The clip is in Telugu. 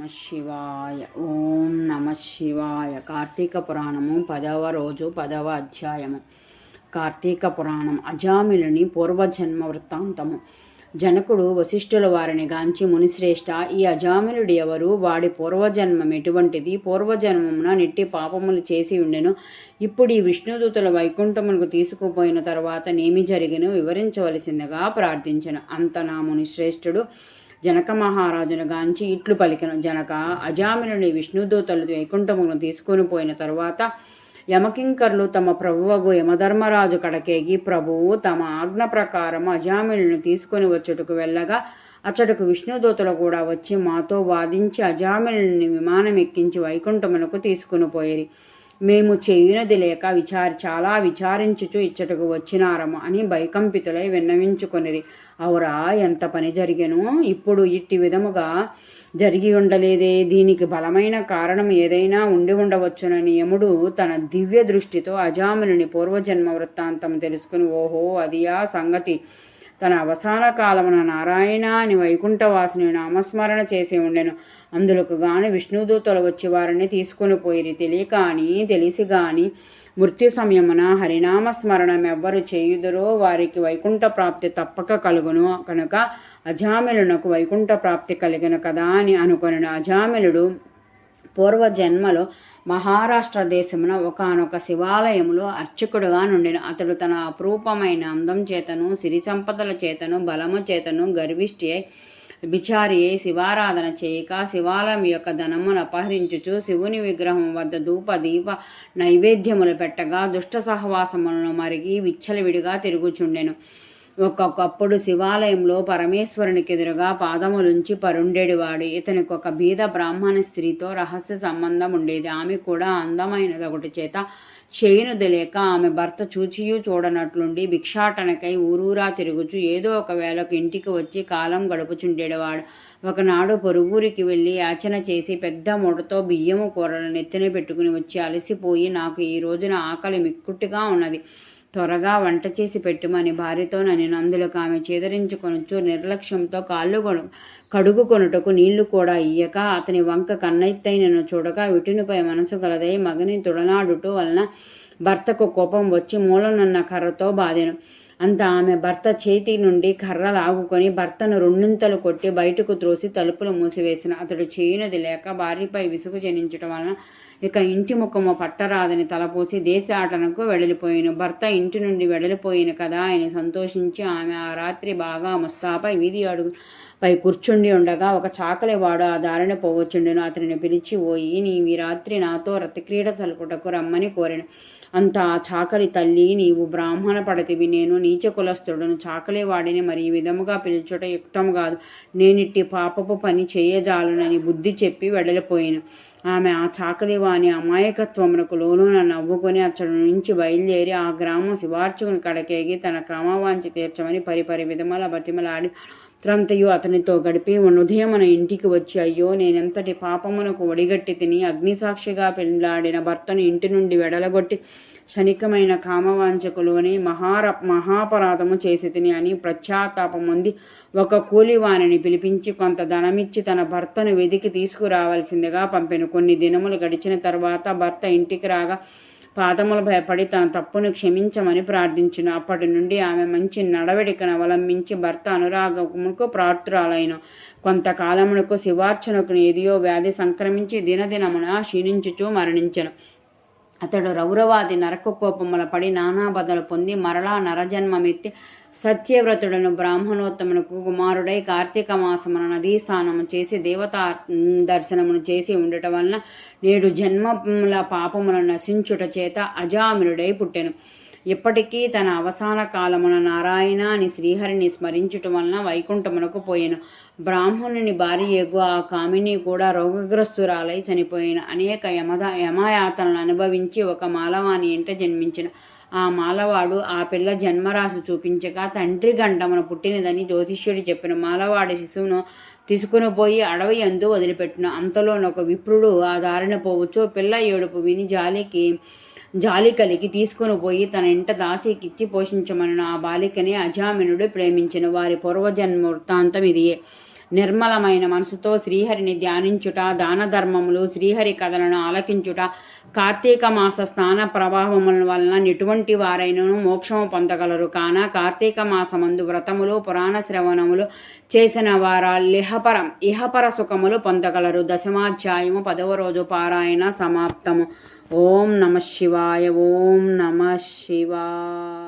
నమ శివాయ. ఓం నమ శివాయ. కార్తీక పురాణము పదవ రోజు పదవ అధ్యాయము. కార్తీక పురాణం అజామిలుని పూర్వజన్మ వృత్తాంతము. జనకుడు వశిష్ఠుల వారిని గాంచి మునిశ్రేష్ఠ ఈ అజామిలుడు ఎవరు? వాడి పూర్వజన్మం ఎటువంటిది? పూర్వజన్మమున నెట్టి పాపములు చేసి ఉండెను. ఇప్పుడు ఈ విష్ణుదూతుల వైకుంఠములకు తీసుకుపోయిన తర్వాత నేమి జరిగిన? వివరించవలసిందిగా ప్రార్థించను. అంత నా మునిశ్రేష్ఠుడు జనక మహారాజును గాంచి ఇట్లు పలికెను. జనక అజామినుని విష్ణుదూతలు వైకుంఠమును తీసుకొని పోయిన తరువాత యమకింకర్లు తమ ప్రభువగు యమధర్మరాజు కడకేగి ప్రభువు తమ ఆజ్ఞ ప్రకారం అజామినుని తీసుకొని వచ్చుటకు వెళ్ళగా అచ్చటకు విష్ణుదూతలు కూడా వచ్చి మాతో వాదించి అజామినుని విమానం ఎక్కించి వైకుంఠమునకు తీసుకుని పోయేరి. మేము చేయునది లేక విచారి చాలా విచారించుచు ఇచ్చటకు వచ్చినారము అని భయకంపితులై విన్నవించుకొనిరి. అవురా ఎంత పని జరిగెను? ఇప్పుడు ఇట్టి విధముగా జరిగి ఉండలేదే దీనికి బలమైన కారణం ఏదైనా ఉండి ఉండవచ్చునని యముడు తన దివ్య దృష్టితో అజాముని పూర్వజన్మ వృత్తాంతం తెలుసుకుని ఓహో అదియా సంగతి. తన అవసాన కాలమున నారాయణ అని వైకుంఠవాసుని నామస్మరణ చేసి ఉండెను. అందులోకి గాను విష్ణుదూతలు వచ్చి వారిని తీసుకొని పోయిరి. తెలియక అని తెలిసి గాని మృత్యు సమయమున హరినామ స్మరణం ఎవ్వరు చేయుదరో వారికి వైకుంఠ ప్రాప్తి తప్పక కలుగును. కనుక అజామిలునకు వైకుంఠ ప్రాప్తి కలిగిన కదా అని అనుకొనిన అజామిలుడు పూర్వజన్మలో మహారాష్ట్ర దేశమున ఒకనొక శివాలయంలో అర్చకుడుగా నుండిన. అతడు తన అపురూపమైన అందం చేతను సిరి సంపదల చేతను బలము చేతను గర్విష్టి అయి బిచారి శివారాధన చేయక శివాలయం యొక్క ధనమును అపహరించుచు శివుని విగ్రహం వద్ద ధూప దీప నైవేద్యములు పెట్టగా దుష్ట సహవాసములను మరిగి విచ్చలవిడిగా తిరుగుచుండెను. ఒక్కొక్కప్పుడు శివాలయంలో పరమేశ్వరునికి ఎదురుగా పాదములుంచి పరుండేడివాడు. ఇతనికి ఒక బీద బ్రాహ్మణ స్త్రీతో రహస్య సంబంధం ఉండేది. ఆమె కూడా అందమైనది ఒకటి చేత చేయనుది లేక ఆమె భర్త చూచియూ చూడనట్లుండి భిక్షాటనకై ఊరూరా తిరుగుచు ఏదో ఒక వేళకు ఇంటికి వచ్చి కాలం గడుపుచుండేవాడు ఒకనాడు పొరుగురికి వెళ్ళి యాచన చేసి పెద్ద మూటతో బియ్యము కూరలు నెత్తిన పెట్టుకుని వచ్చి అలసిపోయి నాకు ఈ రోజున ఆకలి మిక్కుట్టుగా ఉన్నది. త్వరగా వంట చేసి పెట్టుమని భార్యతో నన్ను అందులోకి ఆమె చేదరించుకొనొచ్చు నిర్లక్ష్యంతో కాళ్ళు కొను కడుగుకొనుటకు నీళ్ళు కూడా ఇయ్యక అతని వంక కన్నెత్తైనను చూడగా విటునిపై మనసు గలదై మగని తుడనాడుట వలన భర్తకు కోపం వచ్చి మూలనున్న కర్రతో బాధెను. అంత ఆమె భర్త చేతి నుండి కర్ర లాగుకొని భర్తను రెండింతలు కొట్టి బయటకు త్రోసి తలుపులు మూసివేసిన. అతడు చేయునది లేక భార్యపై విసుగు జనించటం వలన ఇక ఇంటి ముఖము పట్టరాదని తలపోసి దేశాటనకు వెడలిపోయాను భర్త ఇంటి నుండి వెడలిపోయిన కదా ఆయన సంతోషించి ఆమె ఆ రాత్రి బాగా ముస్తాపై వీధి అడుగు పై కూర్చుండి ఉండగా ఒక చాకలివాడు ఆ దారిన పోవచ్చుండెను. అతనిని పిలిచి పోయి నీవి రాత్రి నాతో రతిక్రీడ సలుపుటకు రమ్మని కోరాను. అంత ఆ చాకలి తల్లి నీవు బ్రాహ్మణ పడతివి. నేను నీచ కులస్తుడును చాకలి వాడిని మరి ఈ విధముగా పిలుచుట యుక్తం కాదు. నేనిట్టి పాపపు పని చేయజాలనని బుద్ధి చెప్పి వెడలిపోయాను ఆమె ఆ చాకలివాని అమాయకత్వమునకు లోనున నవ్వుకొని అతడి నుంచి బయలుదేరి ఆ గ్రామం శివార్చుకుని కడకేగి తన కామవాంచి తీర్చమని పరిపరి విధముల బతిమలాడి త్రంతయు అతనితో గడిపి ఉదయమున ఇంటికి వచ్చి అయ్యో నేనెంతటి పాపమునకు ఒడిగట్టి తిని అగ్నిసాక్షిగా పెళ్ళాడిన భర్తను ఇంటి నుండి వెడలగొట్టి క్షణికమైన కామవాంచకులోని మహార మహాపరాధము చేసి తిని అని ప్రత్యాతాపముంది ఒక కూలివాణిని పిలిపించి కొంత ధనమిచ్చి తన భర్తను వెదికి తీసుకురావాల్సిందిగా పంపెను. కొన్ని దినములు గడిచిన తర్వాత భర్త ఇంటికి రాగా పాదములు భయపడి తన తప్పును క్షమించమని ప్రార్థించును. అప్పటి నుండి ఆమె మంచి నడవడికను అవలంబించి భర్త అనురాగముకు ప్రార్థురాలైన కొంతకాలమునకు శివార్చనకు ఏదియో వ్యాధి సంక్రమించి దినదినమున క్షీణించుచూ మరణించను. అతడు రౌరవాది నరక కోపముల పడి నానాబదలు పొంది మరలా నరజన్మమెత్తి సత్యవ్రతుడను బ్రాహ్మణోత్తమునకు కుమారుడై కార్తీక మాసమున నదీ స్నానము చేసి దేవతా దర్శనమును చేసి ఉండటం వలన నేడు జన్మముల పాపములను నశించుట చేత అజామినుడై పుట్టెను. ఇప్పటికీ తన అవసాన కాలమున నారాయణ అని శ్రీహరిని స్మరించుట వలన వైకుంఠమునకు పోయాను. బ్రాహ్మణుని భార్య ఎగు ఆ కామిని కూడా రోగగ్రస్తురాలై చనిపోయిన అనేక యమద యమయాతలను అనుభవించి ఒక మాలవాని ఇంట జన్మించిన. ఆ మాలవాడు ఆ పిల్ల జన్మరాశి చూపించగా తండ్రి గండమున పుట్టినదని జ్యోతిష్యుడు చెప్పిన. మాలవాడి శిశువును తీసుకుని పోయి అడవి అందు వదిలిపెట్టిన. అంతలోనొక విప్రుడు ఆ దారిన పోవచ్చు. పిల్ల ఏడుపు విని జాలికి జాలి కలిగి తీసుకుని పోయి తన ఇంట దాసికిచ్చి పోషించమని. ఆ బాలికని అజామినుడు ప్రేమించిన. వారి పూర్వజన్మ వృత్తాంతం ఇదియే. నిర్మలమైన మనసుతో శ్రీహరిని ధ్యానించుట దాన ధర్మములు శ్రీహరి కథలను ఆలకించుట కార్తీక మాస స్నాన ప్రభావముల వలన ఎటువంటి వారైనను మోక్షము పొందగలరు. కాన కార్తీక మాసమందు వ్రతములు పురాణ శ్రవణములు చేసిన వారా లిహపరం ఇహపర సుఖములు పొందగలరు. దశమాధ్యాయము పదవ రోజు పారాయణ సమాప్తము. ఓం నమ శివాయ ఓం నమ శివాయ